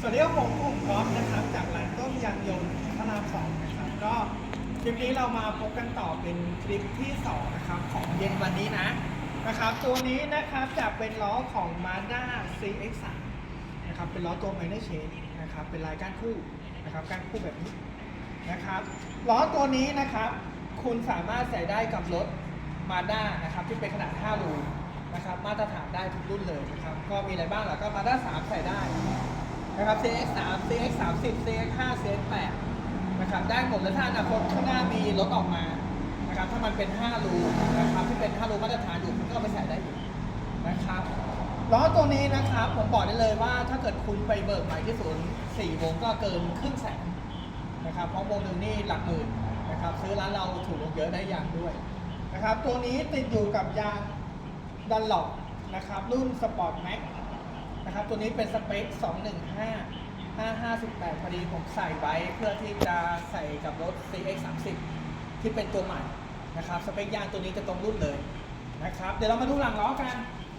สวัสดีครับผมผมก๊อฟนะครับจากร้านต้มยางยนต์พระรามสองนะครับก็คลิปนี้เรามาพบกันต่อเป็นคลิปที่สองนะครับของเย็นวันนี้นะนะครับ ตัวนี้นะครับจะเป็นล้อของ Mazda CX-3 นะครับเป็นล้อตัว minor change นะครับเป็นลายก้านคู่นะครับก้านคู่แบบนี้นะครับล้อตัวนี้นะครับคุณสามารถใส่ได้กับรถ Mazda นะครับที่เป็นขนาด 5 รูนะครับมาตรฐานได้ทุกรุ่นเลยนะครับก็มีอะไรบ้างล่ะก็ Mazda 3 ใส่ได้ นะครับ CX 3 CX 3 0 CX 5 CX 8นะครับได้หมดแล้วถ้าอนาคตข้างหน้ามีรถออกมานะครับถ้ามันเป็น 5 รูนะครับที่เป็น 5 รูมาตรฐานอยู่คุณก็เอาไปใส่ได้อยู่นะครับล้อตัวนี้นะครับผมบอกได้เลยว่าถ้าเกิดคุณไปเบิกใหม่ที่ศูนย์4วงก็เกินครึ่งแสนนะครับเพราะวงหนึ่งนี่หลักหมื่นนะครับซื้อร้านเราถูกลงเยอะได้ยางด้วยนะครับตัวนี้ติดอยู่กับยางดันหลอกนะครับรุ่นสปอร์ตแม็ก นะครับ ตัวนี้เป็นสเปค 215 558พอดีผมใส่ไว้เพื่อที่จะใส่กับรถ CX 30ที่เป็นตัวใหม่นะครับ สเปคยางตัวนี้จะตรงรุ่นเลยนะครับ เดี๋ยวเรามาดูหลังล้อกัน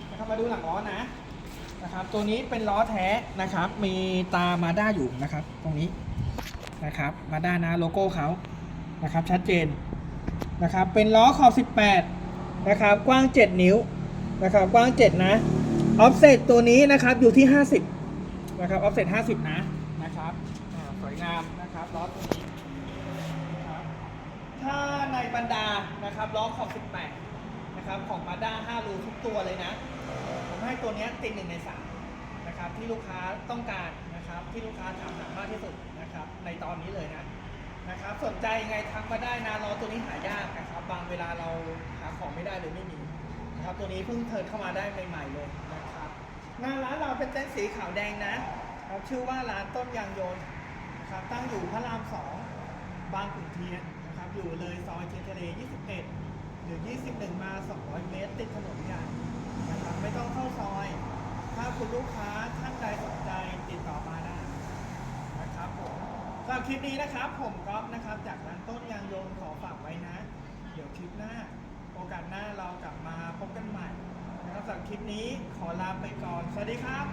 นะครับ มาดูหลังล้อนะนะครับ ตัวนี้เป็นล้อแท้นะครับ มีตามาด้าอยู่นะครับ ตรงนี้นะครับมาด้านะโลโก้เขานะครับ ชัดเจนนะครับ เป็นล้อขอบ 18 นะครับ กว้าง 7 นิ้วนะครับ กว้าง 7 นะ ออฟเซตตัวนี้นะครับอยู่ที่ 50 นะครับออฟเซต50 นะนะครับสวยงามนะครับล้อตัวนี้ถ้าในบรรดานะครับล้อขอบ18 นะครับของมาด้า5รูทุกตัวเลยนะ ผมให้ตัวนี้ติดหนึ่งในสามนะครับที่ลูกค้าต้องการนะครับที่ลูกค้าถามหามากที่สุดนะครับในตอนนี้เลยนะนะครับสนใจยังไงทักมาได้นะล้อตัวนี้หายากนะครับบางเวลาเราหาของไม่ได้เลยไม่มีนะครับตัวนี้เพิ่งเทิร์นเข้ามาได้ใหม่ๆเลยนะครับ หน้าร้านเราเป็นเต็นท์สีขาวแดงนะครับชื่อว่าร้านต้นยางยนต์นะครับตั้งอยู่พระรามสองบางขุนเทียนนะครับอยู่เลยซอยเทียนทะเล 21 หรือ 21 มา 200 เมตร ติดถนนใหญ่นะครับไม่ต้องเข้าซอย ถ้าคุณลูกค้าท่านใดสนใจติดต่อมาได้นะครับผมสำหรับคลิปนี้นะครับ ผมก๊อฟนะครับ จากร้านต้นยางยนต์ขอฝากไว้นะ เดี๋ยวคลิปหน้า หรับคลิปนี้ขอลาไปก่อน สวัสดีครับ